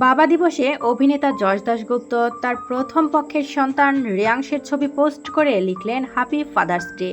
বাবা দিবসে অভিনেতা যশ দাশগুপ্ত, তার প্রথম পক্ষের সন্তান রেয়াংশের ছবি পোস্ট করে লিখলেন হ্যাপি ফাদার্স ডে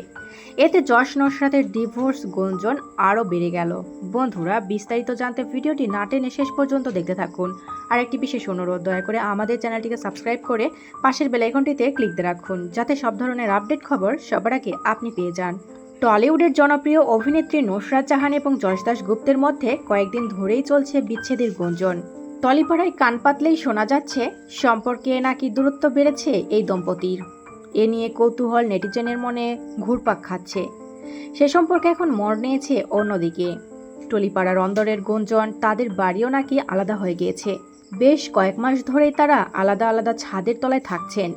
এতে যশ নসরাতের ডিভোর্স গুঞ্জন আরও বেড়ে গেল। বন্ধুরা, বিস্তারিত জানতে ভিডিওটি না টেনে শেষ পর্যন্ত দেখতে থাকুন। আর একটি বিশেষ অনুরোধ, দয়া করে আমাদের চ্যানেলটিকে সাবস্ক্রাইব করে পাশের বেলাইকনটিতে ক্লিক দিয়ে রাখুন, যাতে সব ধরনের আপডেট খবর সবার আগে আপনি পেয়ে যান। টলিউডের জনপ্রিয় অভিনেত্রী নুসরাত জাহান এবং যশ দাস গুপ্তের মধ্যে কয়েকদিন ধরেই চলছে বিচ্ছেদের গুঞ্জন। টলিপাড়ায় কান পাতলেই শোনা যাচ্ছে, সম্পর্কে নাকি দূরত্ব বেড়েছে এই দম্পতির। এ নিয়ে কৌতূহল নেটিজেনের মনে ঘুরপাক খাচ্ছে। সে সম্পর্কে এখন মর নিয়েছে অন্যদিকে। টলিপাড়ার অন্দরের গুঞ্জন, তাদের বাড়িও নাকি আলাদা হয়ে গিয়েছে। বেশ কয়েক মাস ধরেই তারা আলাদা আলাদা ছাদের তলায় থাকছেন।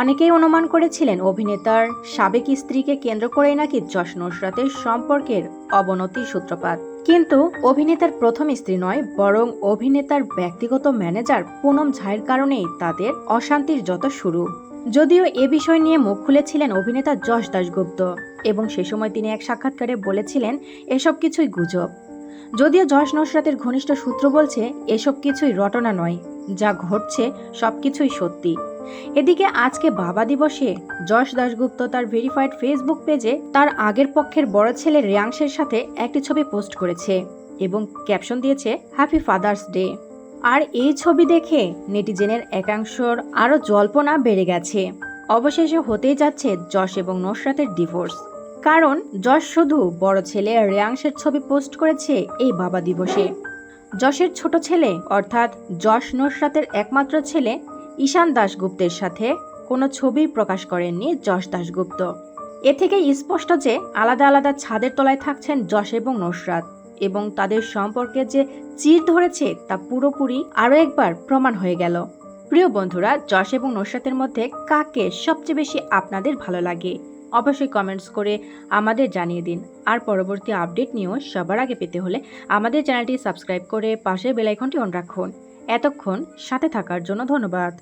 অনেকেই অনুমান করেছিলেন অভিনেতার সাবেক স্ত্রীকে কেন্দ্র করেই নাকি যশ নসরাতের সম্পর্কের অবনতির সূত্রপাত। কিন্তু অভিনেতার প্রথম স্ত্রী নয়, বরং অভিনেতার ব্যক্তিগত ম্যানেজার পুনম ঝায়ের কারণেই তাদের অশান্তির যত শুরু। যদিও এ বিষয় নিয়ে মুখ খুলেছিলেন অভিনেতা যশ দাশগুপ্ত, এবং সে সময় তিনি এক সাক্ষাৎকারে বলেছিলেন, এসব কিছুই গুজব। যদিও যশ নসরাতের ঘনিষ্ঠ সূত্র বলছে, এসব কিছুই রটনা নয়, যা ঘটছে সবকিছুই সত্যি। এদিকে আজকে বাবা দিবসে যশ দাশগুপ্ত তার ভেরিফাইড ফেসবুক পেজে তার আগের পক্ষের বড় ছেলে রেয়াংশের সাথে একটি ছবি পোস্ট করেছে এবং ক্যাপশন দিয়েছে হ্যাপি ফাদার্স ডে আর এই ছবি দেখে নেটিজেনের একাংশর আরও জল্পনা বেড়ে গেছে। অবশেষে হতেই যাচ্ছে যশ এবং নসরাতের ডিভোর্স। কারণ যশ শুধু বড় ছেলে রেয়াংশের ছবি পোস্ট করেছে এই বাবা দিবসে। যশের ছোট ছেলে, অর্থাৎ যশ নসরাতের একমাত্র ছেলে, ঈশান দাশগুপ্তের সাথে কোনো ছবি প্রকাশ করেননি যশ দাশগুপ্ত। এ থেকে স্পষ্ট যে আলাদা আলাদা ছাদের তলায় থাকছেন যশ এবং নসরাত এবং তাদের সম্পর্কে যে চির ধরেছে তা পুরোপুরি আরও একবার প্রমাণ হয়ে গেল। প্রিয় বন্ধুরা, যশ এবং নসরাতের মধ্যে কাকে সবচেয়ে বেশি আপনাদের ভালো লাগে? অবশ্যই কমেন্টস করে আমাদের জানিয়ে দিন। আর পরবর্তী আপডেট নিয়েও সবার আগে পেতে হলে আমাদের চ্যানেলটি সাবস্ক্রাইব করে পাশের বেলাইকনটি অন রাখুন। এতক্ষণ সাথে থাকার জন্য ধন্যবাদ।